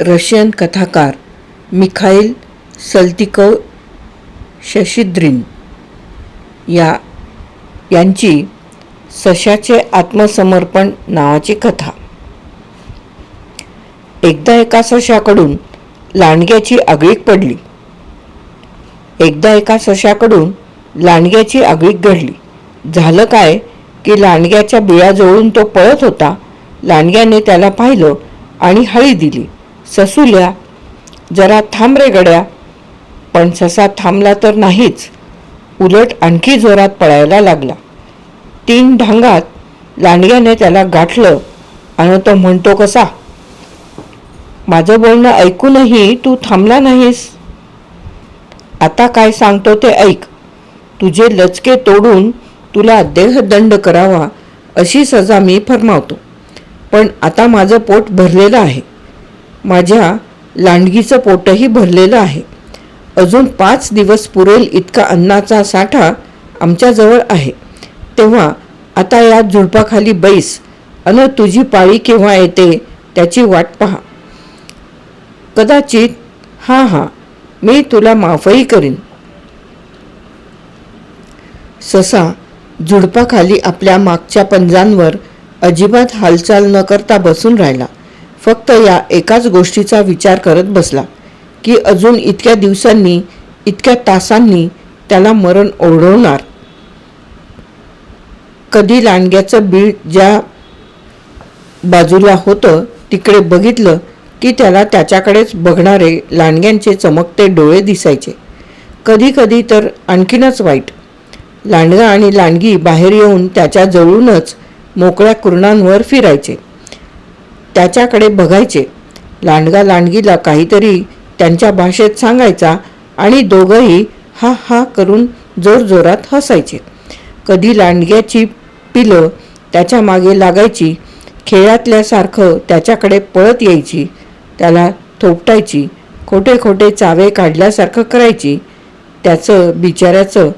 Russian कथाकार Mikhail सल्तिकव शशिद्रीन या यांची सशाचे आत्मसमर्पण नावाची कथा. एकदा एका सशाकडून लांडग्याची आगळीक पडली. एकदा एका सशाकडून लांडग्याची आगळीक घडली. झालं काय की लांडग्याच्या बिळाजवळून तो पळत होता. लांडग्याने त्याला पाहिलं आणि हळी दिली. ससुल्या जरा थांब रे गड्या. पण ससा थांबला तर नाहीच. उलट आणखी जोरात पळायला लागला. तीन ढांगात लांडग्याने त्याला गाठलं आणि तो म्हणतो कसा माझं बोलणं ऐकूनही तू थांबला नाहीस. आता काय सांगतो ते ऐक. तुझे लचके तोडून तुला देहदंड करावा अशी सजा मी फरमावतो. पण आता माझं पोट भरलेलं आहे. माझ्या लांडगीचं पोटही भरलेलं आहे. अजून पाच दिवस पुरेल इतका अन्नाचा साठा आमच्याजवळ आहे. तेव्हा आता या झुडपाखाली बैस. अन तुझी पाळी केव्हा येते त्याची वाट पहा. कदाचित हां हां मी तुला माफही करीन. ससा झुडपाखाली आपल्या मागच्या पंजांवर अजिबात हालचाल न करता बसून राहिला. फक्त या एकाच गोष्टीचा विचार करत बसला की अजून इतक्या दिवसांनी इतक्या तासांनी त्याला मरण ओढवणार. कधी लांडग्याचं बीळ ज्या बाजूला होतं तिकडे बघितलं की त्याला त्याच्याकडेच बघणारे लांडग्यांचे चमकते डोळे दिसायचे. कधी कधी तर आणखीनच वाईट. लांडगा आणि लांडगी बाहेर येऊन त्याच्या जवळूनच मोकळ्या कुरणांवर फिरायचे. त्याच्याकडे बघायचे. लांडगा लांडगीला काहीतरी त्यांच्या भाषेत सांगायचा आणि दोघंही हा हा करून जोरजोरात हसायचे. कधी लांडग्याची पिलं त्याच्यामागे लागायची खेळातल्यासारखं त्याच्याकडे पळत यायची त्याला थोपटायची खोटे खोटे चावे काढल्यासारखं करायची. त्याचं बिचाऱ्याचं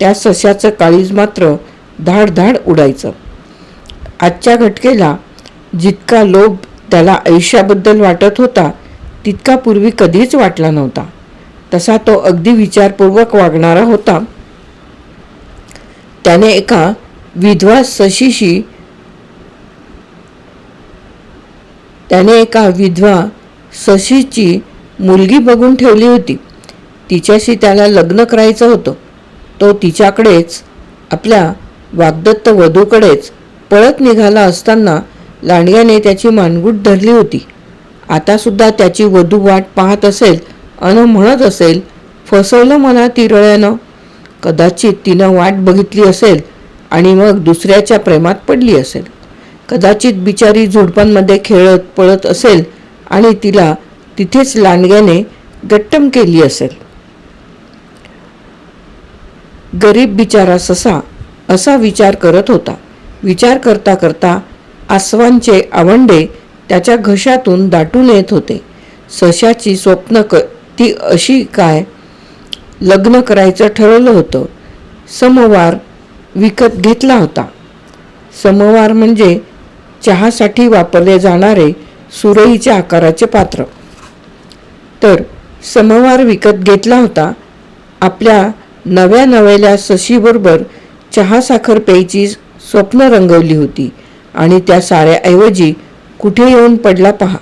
त्या सश्याचं काळीज मात्र धाड धाड उडायचं. आजच्या घटकेला जितका लोभ त्याला आयुष्याबद्दल वाटत होता तितका पूर्वी कधीच वाटला नव्हता. तसा तो अगदी विचारपूर्वक वागणारा होता. त्याने एका विधवा सशीशी त्याने एका विधवा सशीची मुलगी बघून ठेवली होती. तिच्याशी त्याला लग्न करायचं होतं. तो तिच्याकडेच आपल्या वाग्दत्त वधूकडेच पळत निघाला असताना लांडग्याने त्याची मानगूट धरली होती. आता सुद्धा त्याची वधू वाट पाहत असेल अन म्हणत असेल फसवलं मला तिरळ्यानं. कदाचित तिनं वाट बघितली असेल आणि मग दुसऱ्याच्या प्रेमात पडली असेल. कदाचित बिचारी झुडपांमध्ये खेळत पळत असेल आणि तिला तिथेच लांडग्याने गट्टम केली असेल. गरीब बिचारा ससा असा विचार करत होता. विचार करता करता आसवांचे आवंडे त्याच्या घशातून दाटून येत होते. सशाची स्वप्न क ती अशी काय? लग्न करायचं ठरवलं होतं. समवार विकत घेतला होता. समवार म्हणजे चहासाठी वापरले जाणारे सुरईच्या आकाराचे पात्र. तर समवार विकत घेतला होता. आपल्या नव्या नव्याल्या सशीबरोबर चहा साखर प्यायची स्वप्न रंगवली होती. आणि त्या साऱ्याऐवजी कुठे येऊन पडला पहा.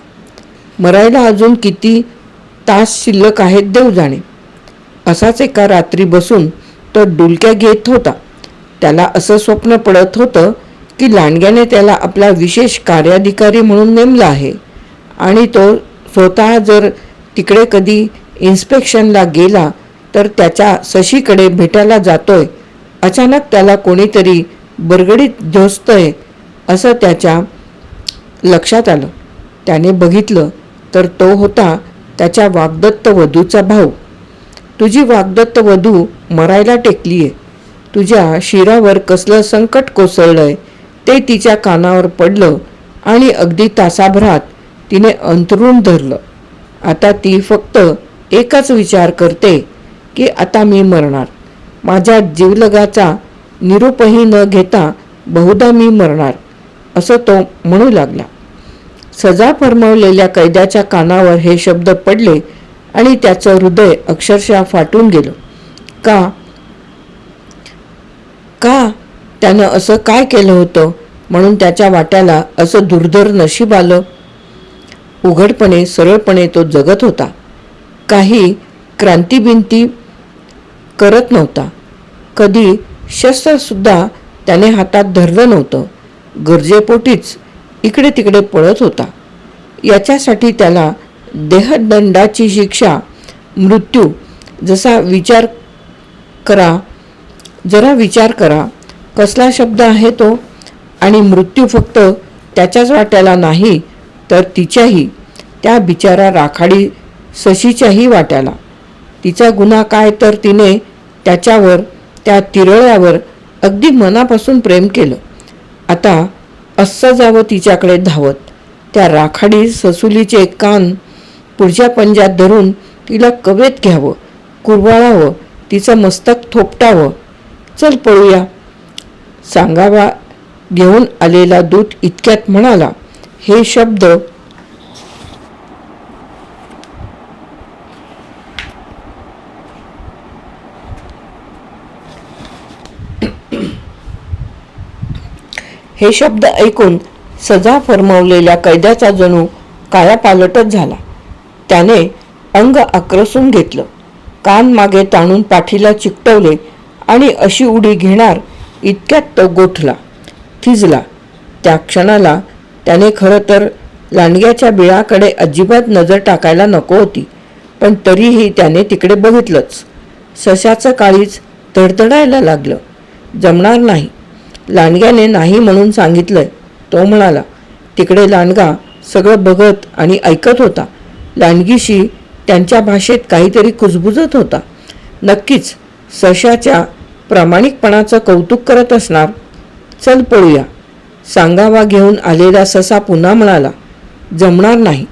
मरायला अजून किती तास शिल्लक आहेत देव जाणे असाच एका रात्री बसून तो डुलक्या घेत होता. त्याला असं स्वप्न पडत होतं की लांडग्याने त्याला आपला विशेष कार्याधिकारी म्हणून नेमला आहे. आणि तो स्वतः जर तिकडे कधी इन्स्पेक्शनला गेला तर त्याच्या सशीकडे भेटायला जातोय. अचानक त्याला कोणीतरी बरगडीत झोसतंय असं त्याच्या लक्षात आलं. त्याने बघितलं तर तो होता त्याच्या वाग्दत्त वधूचा भाऊ. तुझी वाग्दत्त वधू मरायला टेकली आहे तुझ्या शिरावर कसलं संकट कोसळलंय ते तिच्या कानावर पडलं आणि अगदी तासाभरात तिने अंतरून धरलं. आता ती फक्त एकच विचार करते की आता मी मरणार. माझ्या जीवलगाचा निरूपही न घेता बहुधा मी मरणार. असं तो म्हणू लागला. सजा फरमावलेल्या कैद्याच्या कानावर हे शब्द पडले आणि त्याचं हृदय अक्षरशः फाटून गेलं. का? का त्यानं असं काय केलं होतं? म्हणून त्याच्या वाट्याला असं दुर्धर नशीब आलं. उघडपणे सरळपणे तो जगत होता. काही क्रांतीबिंती करत नव्हता. कधी शस्त्रसुद्धा त्याने हातात धरलं नव्हतं. गरजेपोटीच इकडे तिकडे पळत होता. याच्यासाठी त्याला देहदंडाची शिक्षा मृत्यू जसा विचार करा जरा विचार करा कसला शब्द आहे तो? आणि मृत्यू फक्त त्याच्याच वाट्याला नाही तर तिच्याही त्या बिचारा राखाडी शशीच्याही वाट्याला. तिचा गुन्हा काय तर तिने त्याच्यावर त्या तिरळ्यावर अगदी मनापासून प्रेम केलं. आता अस्स जावं तिच्याकडे धावत. त्या राखाडी ससुलीचे कान पुढच्या पंजात धरून तिला कवेत घ्यावं कुरवाळावं तिचं मस्तक थोपटावं. चल पळूया. सांगावा घेऊन आलेला दूत इतक्यात म्हणाला हे शब्द हे शब्द ऐकून सजा फरमावलेल्या कैद्याचा जणू कायापालटच झाला. त्याने अंग आक्रसून घेतलं. कान मागे ताणून पाठीला चिकटवले आणि अशी उडी घेणार इतक्यात तो गोठला थिजला. त्या क्षणाला त्याने खरं तर लांडग्याच्या बिळाकडे अजिबात नजर टाकायला नको होती पण तरीही त्याने तिकडे बघितलंच. सशाचं काळीच धडधडायला लागलं. जमणार नाही. लांडग्याने नाही म्हणून सांगितलंय. तो म्हणाला तिकडे लांडगा सगळं बघत आणि ऐकत होता. लांडगीशी त्यांच्या भाषेत काहीतरी कुजबुजत होता. नक्कीच सशाच्या प्रामाणिकपणाचं कौतुक करत असणार. चल पळूया. सांगावा घेऊन आलेला ससा पुन्हा म्हणाला जमणार नाही.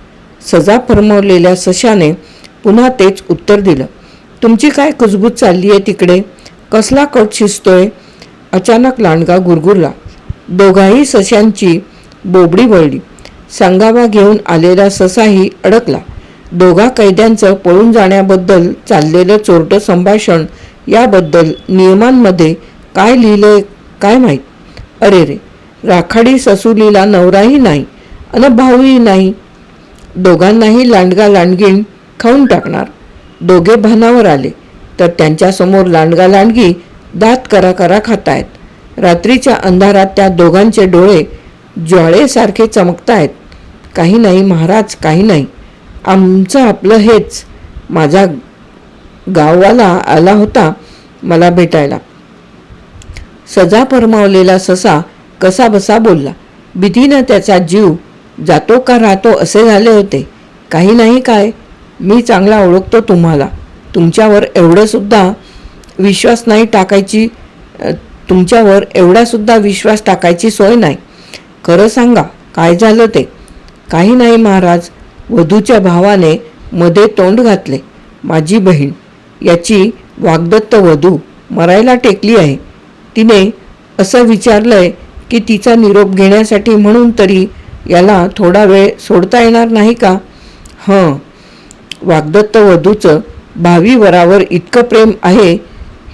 सजा फरमावलेल्या सशाने पुन्हा तेच उत्तर दिलं तुमची काय कुजबूज चालली आहे तिकडे? कसला कट शिजतोय? अचानक लांडगा गुरगुरला. दोघाही सशांची बोबडी वळली. सांगावा घेऊन आलेला ससाही अडकला. दोघा कैद्यांचं पळून जाण्याबद्दल चाललेलं चोरटं संभाषण याबद्दल नियमांमध्ये काय लिहिलंय काय माहीत? अरे रे राखाडी ससुलीला नवराही नाही अन भाऊही नाही. दोघांनाही लांडगा लांडगीण खाऊन टाकणार. दोघे भानावर आले. तर त्यांच्यासमोर लांडगा लांडगी दात करा करा खातायत. रात्रीच्या अंधारात त्या दोघांचे डोळे ज्वाळेसारखे चमकतायत. काही नाही महाराज काही नाही. आमचं आपलं हेच. माझा गाववाला आला होता मला भेटायला. सजा फरमावलेला ससा कसा बसा बोलला. भीतीनं त्याचा जीव जातो का राहतो असे झाले होते. काही नाही काय. मी चांगला ओळखतो तुम्हाला. तुमच्यावर एवढंसुद्धा विश्वास नाही टाकायची तुमच्यावर एवढासुद्धा विश्वास टाकायची सोय नाही. खरं सांगा काय झालं ते? काही नाही महाराज वधूच्या भावाने मध्ये तोंड घातले. माझी बहीण याची वाग्दत्त वधू मरायला टेकली आहे. तिने असं विचारलंय की तिचा निरोप घेण्यासाठी म्हणून तरी याला थोडा वेळ सोडता येणार नाही का? हं वाग्दत्त वधूचं भावी वरावर इतकं प्रेम आहे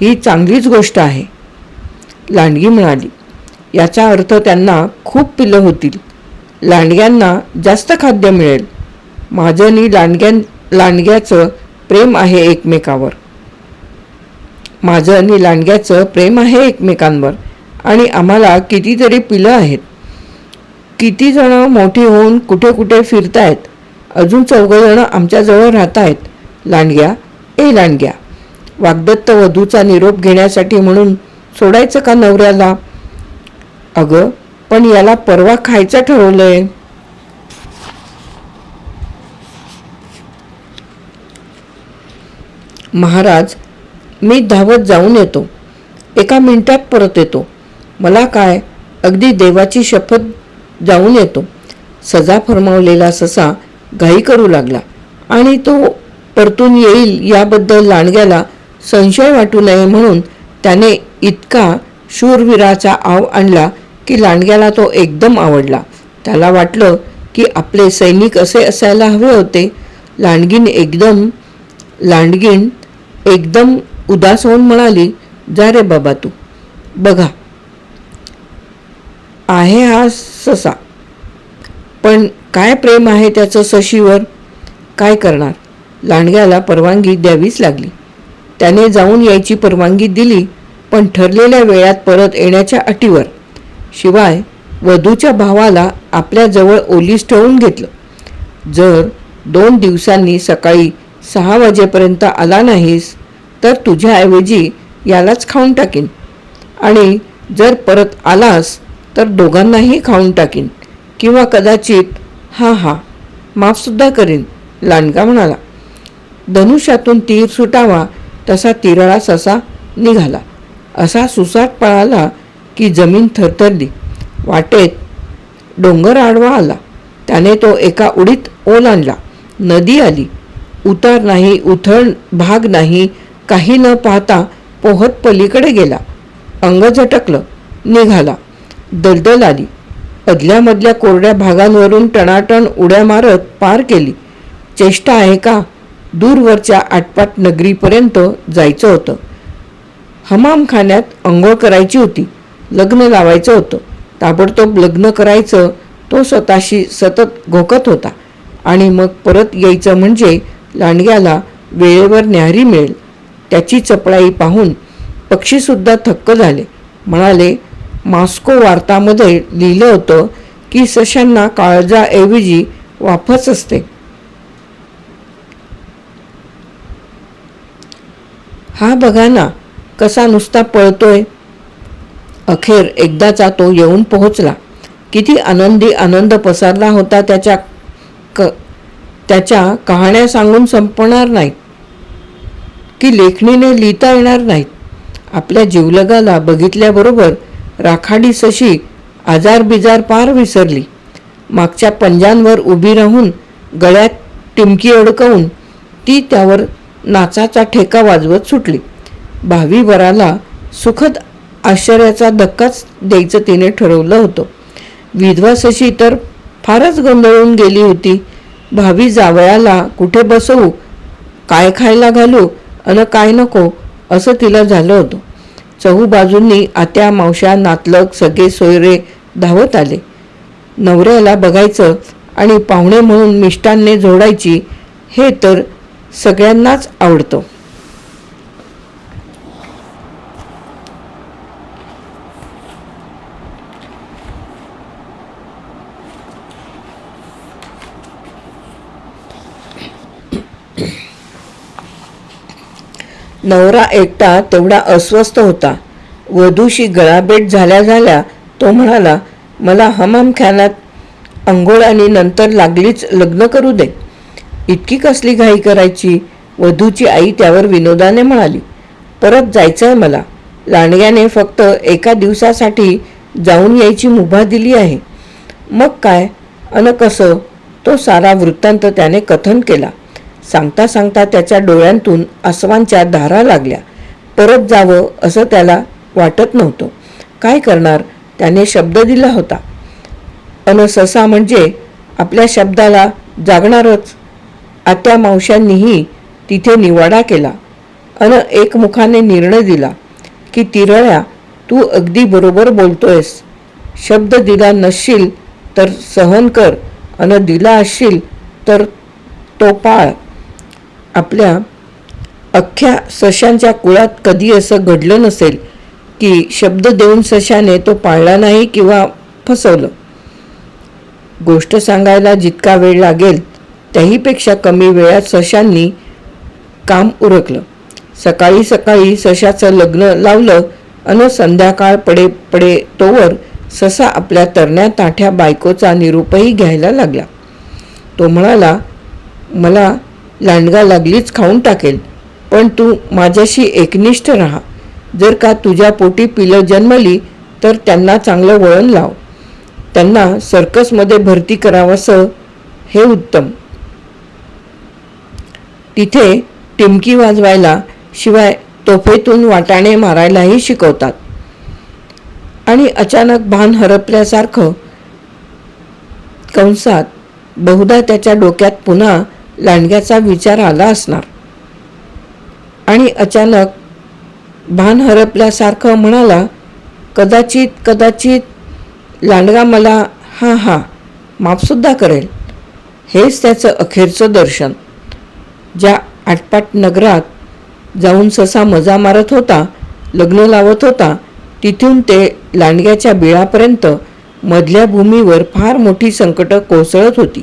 ही चांगलीच गोष्ट आहे. लांडगी म्हणाली. याचा अर्थ त्यांना खूप पिलं होतील. लांडग्यांना जास्त खाद्य मिळेल. माझं आणि लांडग्यां लांडग्याचं प्रेम आहे एकमेकावर. माझं आणि लांडग्याचं प्रेम आहे एकमेकांवर आणि आम्हाला कितीतरी पिलं आहेत. किती जण मोठी होऊन कुठे कुठे फिरतायत. अजून चौघजणं आमच्याजवळ राहत आहेत लांडग्या ए लांडग्या. वाग्दत्त वधूचा निरोप घेण्यासाठी म्हणून सोडायचं का नवऱ्याला? अगं पण याला परवा खायचं ठरवलंय. महाराज मी धावत जाऊन येतो. एका मिनिटात परत येतो. मला काय? अगदी देवाची शपथ जाऊन येतो. सजा फरमावलेला ससा घाई करू लागला आणि तो परतून येईल याबद्दल लांडग्याला संशय वाटू नये म्हणून त्याने इतका शूरवीराचा आव आणला की लांडग्याला तो एकदम आवडला. त्याला वाटलं की आपले सैनिक असे असायला हवे होते. लांडगीन एकदम लांडगीन एकदम उदास होऊन म्हणाली जा रे बाबा तू बघा आहे हा ससा पण काय प्रेम आहे त्याचं सशीवर? काय करणार? लांडग्याला परवानगी द्यावीच लागली. त्याने जाऊन यायची परवानगी दिली पण ठरलेल्या वेळात परत येण्याच्या अटीवर. शिवाय वधूच्या भावाला आपल्याजवळ ओलीस ठेवून घेतलं. जर दोन दिवसांनी सकाळी सहा वाजेपर्यंत आला नाहीस तर तुझ्याऐवजी यालाच खाऊन टाकीन. आणि जर परत आलास तर दोघांनाही खाऊन टाकीन. किंवा कदाचित हां हां माफसुद्धा करीन लांडगा म्हणाला. धनुष्यातून तीर सुटावा तसा तिरळा ससा निघाला. असा सुसाट पळाला की जमीन थरथरली. वाटेत डोंगर आडवा आला. त्याने तो एका उडीत ओलांडला नदी आली. उतार नाही उथळ भाग नाही काही न पाहता पोहत पलीकडे गेला. अंग झटकलं. निघाला. दलदल आली. अदल्यामधल्या कोरड्या भागांवरून टणाटण उड्या मारत पार केली. चेष्टा आहे का? दूरवरच्या आटपाट नगरीपर्यंत जायचं होतं. हमामखान्यात अंघोळ करायची होती लग्न लावायचं होतं. ताबडतोब लग्न करायचं तो स्वतःशी सतत घोकत होता. आणि मग परत यायचं म्हणजे लांडग्याला वेळेवर न्याहारी मिळेल. त्याची चपळाई पाहून पक्षीसुद्धा थक्क झाले. म्हणाले मॉस्को वार्तामध्ये लिहिलं होतं की सशांना काळजाऐवजी वाफच असते. हा बघा ना कसा नुसता पळतोय. अखेर एकदाचा तो येऊन पोहोचला. किती आनंदी आनंद पसरला होता त्याच्या क त्याच्या कहाण्या सांगून संपणार नाहीत. की लेखणीने लिहिता येणार नाहीत. आपल्या जीवलगाला बघितल्याबरोबर राखाडी सशी आजार बिजार पार विसरली. मागच्या पंजांवर उभी राहून गळ्यात टिमकी अडकवून ती त्यावर नाचाचा ठेका वाजवत सुटली. भावी वराला सुखद आश्चर्याचा धक्काच द्यायचं तिने ठरवलं होतं. विधवा शशी तर फारच गोंधळून गेली होती. भावी जावयाला कुठे बसवू काय खायला घालू अन काय नको असं तिला झालं होतं. चहू बाजूंनी आत्या मावश्या नातलग सगळे सोयरे धावत आले. नवऱ्याला बघायचं आणि पाहुणे म्हणून मिष्टांने जोडायची हे तर सगळ्यांनाच आवडतो. नवरा एकटा तेवढा अस्वस्थ होता. वधूशी गळाभेट झाल्या झाल्या तो म्हणाला मला हमामखान्यात अंघोळ आणि नंतर लागलीच लग्न करू दे. इतकी कसली घाई करायची? वधूची आई त्यावर विनोदाने म्हणाली परत जायचं आहे मला. लांडग्याने फक्त एका दिवसासाठी जाऊन यायची मुभा दिली आहे. मग काय? अन कसं? तो सारा वृत्तांत त्याने कथन केला. सांगता सांगता त्याच्या डोळ्यांतून आसवांच्या धारा लागल्या. परत जावं असं त्याला वाटत नव्हतं. काय करणार? त्याने शब्द दिला होता. अन ससा म्हणजे आपल्या शब्दाला जागणारच. आत्या मावशांनीही तिथे निवाडा केला अन एकमुखाने निर्णय दिला की तिरळ्या तू अगदी बरोबर बोलतोयस. शब्द दिला नसशील तर सहन कर अन दिला असशील तर तो पाळ. आपल्या अख्ख्या सशांच्या कुळात कधी असं घडलं नसेल की शब्द देऊन सशाने तो पाळला नाही किंवा फसवलं? गोष्ट सांगायला जितका वेळ लागेल त्याहीपेक्षा कमी वेळात सशांनी काम उरकलं. सकाळी सकाळी सशाचं लग्न लावलं अन संध्याकाळ पडे पडे तोवर ससा आपल्या तरण्या ताठ्या बायकोचा निरूपही घ्यायला लागला. तो म्हणाला मला लांडगा लागलीच खाऊन टाकेल पण तू माझ्याशी एकनिष्ठ राहा. जर का तुझ्या पोटी पिलं जन्मली तर त्यांना चांगलं वळण लाव. त्यांना सर्कसमध्ये भरती करावंसं हे उत्तम. तिथे टिमकी वाजवायला शिवाय तोफेतून वाटाणे मारायलाही शिकवतात. आणि अचानक भान हरपल्यासारखं कंसात बहुधा त्याच्या डोक्यात पुन्हा लांडग्याचा विचार आला असणार. आणि अचानक भान हरपल्यासारखं म्हणाला कदाचित कदाचित लांडगा मला हां हां माफसुद्धा करेल. हेच त्याचं अखेरचं दर्शन. ज्या आटपाट नगरात जाऊन ससा मजा मारत होता लग्न लावत होता तिथून ते लांडग्याच्या बिळापर्यंत मधल्या भूमीवर फार मोठी संकटं कोसळत होती.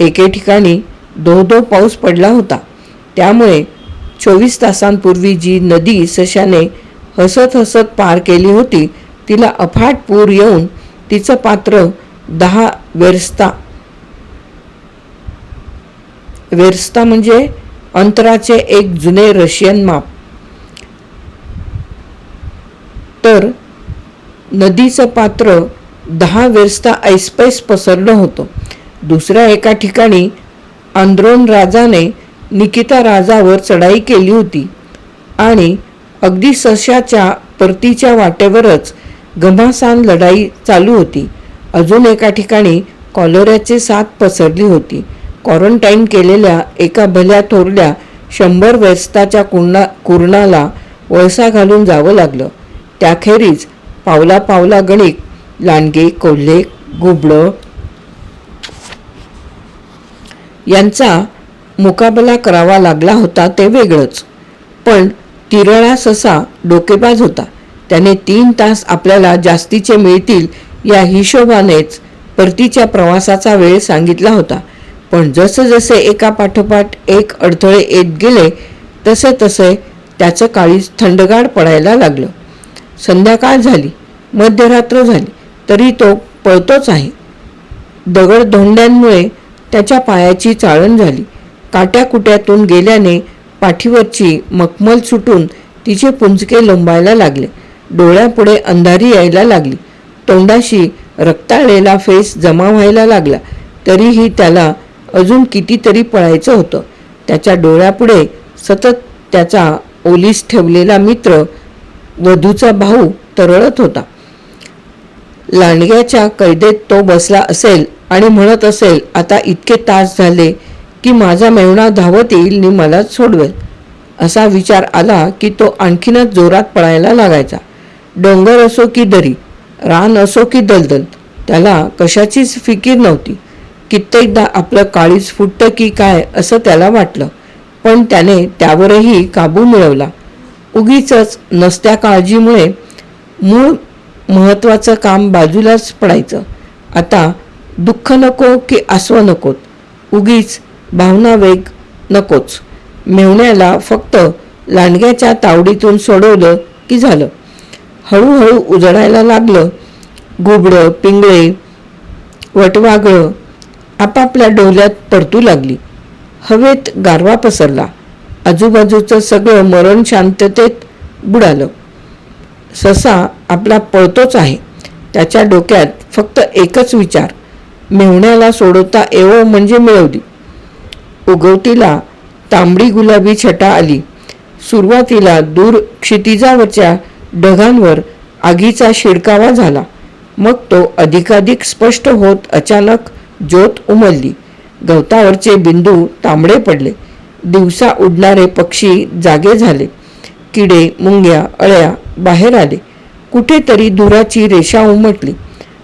एके ठिकाणी दो दो पाऊस पडला होता. त्यामुळे चोवीस तासांपूर्वी जी नदी सशाने हसत हसत पार केली होती तिला अफाट पूर येऊन तिचं पात्र दहा वेरस्ता वेरस्ता म्हणजे अंतराचे एक जुने रशियन माप. तर नदीचं पात्र दहा वेरस्ता ऐसपैस पसरलं होतं. दुसऱ्या एका ठिकाणी आंद्रोन राजाने निकिता राजावर चढाई केली होती आणि अगदी सशाच्या परतीच्या वाटेवरच घमासान लढाई चालू होती. अजून एका ठिकाणी कॉलोऱ्याची साथ पसरली होती. क्वारंटाईन केलेल्या एका भल्या थोरल्या शंभर व्यस्ताच्या कुर्णा कुर्णाला वळसा घालून जावं लागलं. त्याखेरीज पावला पावला गणिक लांडगे कोल्हे गुबळं यांचा मुकाबला करावा लागला होता ते वेगळंच. पण तिरळा ससा डोकेबाज होता. त्याने तीन तास आपल्याला जास्तीचे मिळतील या हिशोबानेच परतीच्या प्रवासाचा वेळ सांगितला होता. पण जसं जसे एका पाठोपाठ एक अडथळे येत गेले तसे तसे त्याचं काळीज थंडगार पडायला लागलं. संध्याकाळ झाली मध्यरात्र झाली तरी तो पळतोच आहे. दगड धोंड्यांमुळे त्याच्या पायाची चाळण झाली. काट्याकुट्यातून गेल्याने पाठीवरची मखमल सुटून तिचे पुंजके लोंबायला लागले. डोळ्यापुढे अंधारी यायला लागली. तोंडाशी रक्ताळलेला फेस जमा व्हायला लागला. तरीही त्याला अजून कितीतरी पळायचं होतं. त्याच्या डोळ्यापुढे सतत त्याचा ओलीस ठेवलेला मित्र वधूचा भाऊ तरळत होता. लांडग्याच्या कैदेत तो बसला असेल आणि म्हणत असेल आता इतके तास झाले की माझा मेवणा धावत येईल आणि मला सोडवेल. असा विचार आला की तो आणखीनच जोरात पळायला लागायचा. डोंगर असो की दरी रान असो की दलदल त्याला कशाचीच फिकीर नव्हती. कित्येकदा आपलं काळीज फुटतं की काय असं त्याला वाटलं. पण त्याने त्यावरही काबू मिळवला. उगीच नसत्या काळजीमुळे मूळ महत्त्वाचं काम बाजूलाच पडायचं. आता दुःख नको की आसवं नकोत. उगीच भावना वेग नकोच. मेवण्याला फक्त लांडग्याच्या तावडीतून सोडवलं की झालं. हळूहळू उजडायला लागलं. घुबडं पिंगळे वटवागळं आपापल्या डोल्यात परतू लागली. हवेत गारवा पसरला. आजूबाजूचं सगळं मरण शांततेत बुडालं. ससा आपला पळतोच आहे. त्याच्या डोक्यात फक्त एकच विचार. मेहुण्याला सोडवता येवो म्हणजे मिळवली. उगवतीला तांबडी गुलाबी छटा आली. सुरुवातीला दूर क्षितिजावरच्या ढगांवर आगीचा शिडकावा झाला. मग तो अधिकाधिक स्पष्ट होत अचानक ज्योत उमलली. गवतावरचे बिंदू तांबडे पडले. दिवसा उडणारे पक्षी जागे झाले. किडे मुंग्या अळ्या बाहेर आले. कुठेतरी धुराची रेषा उमटली.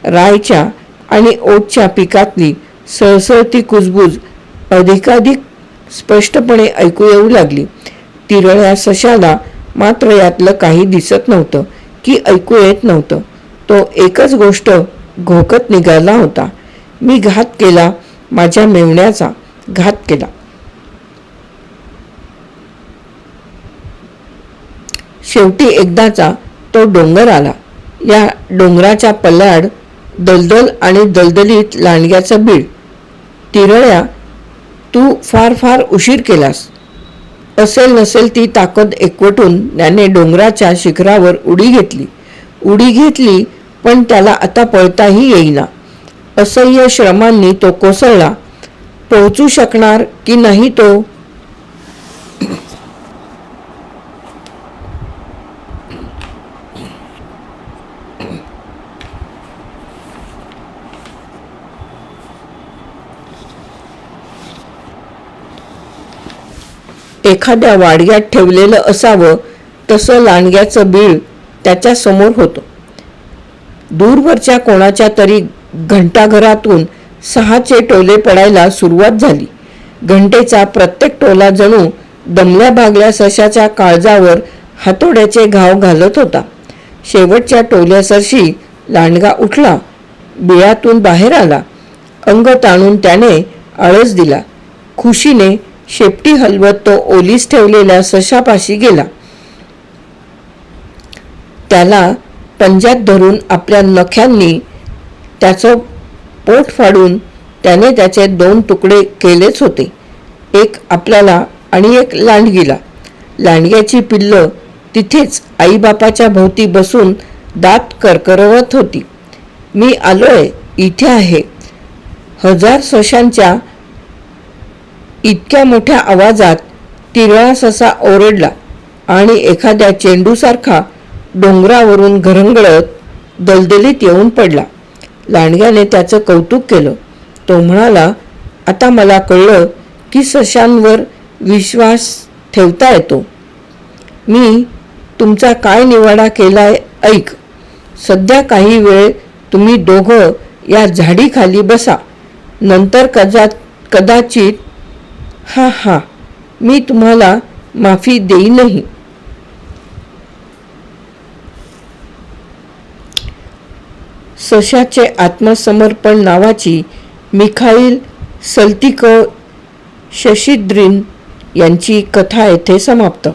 रायच्या आणि ओटच्या पिकातली सळसळती कुजबूज अधिकाधिक स्पष्टपणे ऐकू येऊ लागली. तिरळ्या सशाला मात्र यातलं काही दिसत नव्हतं की ऐकू येत नव्हतं. तो एकच गोष्ट घोकत निघाला होता. मी घात केला माझ्या मेवण्याचा घात केला. शेवटी एकदाचा तो डोंगर आला. या डोंगराच्या पल्याड दलदल आणि दलदलीत लांडग्याचं बीड. तिरळ्या तू फार फार उशीर केलास. असेल नसेल ती ताकद एकवटून त्याने डोंगराच्या शिखरावर उडी घेतली. उडी घेतली पण त्याला आता पळताही येईना. असह्य श्रमांनी तो कोसळला. पोहोचू शकणार की नाही तो? एखाद्या वाडग्यात ठेवलेलं असावं तसं लांडग्याचं बीळ त्याच्यासमोर होतं. दूरवरच्या कोणाच्या तरी घंटाघरातून सहाचे टोले पडायला सुरुवात झाली. घंटेचा प्रत्येक टोला जणू दमल्या भागल्या सशाच्या काळजावर हातोड्याचे घाव घालत होता. शेवटच्या टोल्यासरशी लांडगा उठला बिळातून बाहेर आला. अंग ताणून त्याने आळस दिला. खुशीने शेपटी हलवत तो ओलीस ठेवलेल्या सशापाशी गेला. त्याला पंजात धरून आपल्या नख्यांनी त्याचं पोट फाडून त्याने त्याचे दोन तुकडे केलेच होते. एक आपल्याला आणि एक लांडगीला. लांडग्याची पिल्लं तिथेच आईबापाच्या भोवती बसून दात करकरवत होती. मी आलोय इथे आहे. हजार सशांच्या इतक्या मोठ्या आवाजात तिरळा ससा ओरडला आणि एखाद्या चेंडूसारखा डोंगरावरून घरंगळत दलदलीत येऊन पडला. लांडग्याने त्याचं कौतुक केलं. तो म्हणाला आता मला कळलं की सशांवर विश्वास ठेवता येतो. मी तुमचा काय निवाडा केलाय ऐक. सध्या काही वेळ तुम्ही दोघं या झाडीखाली बसा. नंतर कदा कदाचित हा हा मी तुम्हाला माफी देईनही. सशाचे आत्मसमर्पण नावाची मिखाईल सल्तिक शशिद्रीन यांची कथा येथे समाप्त.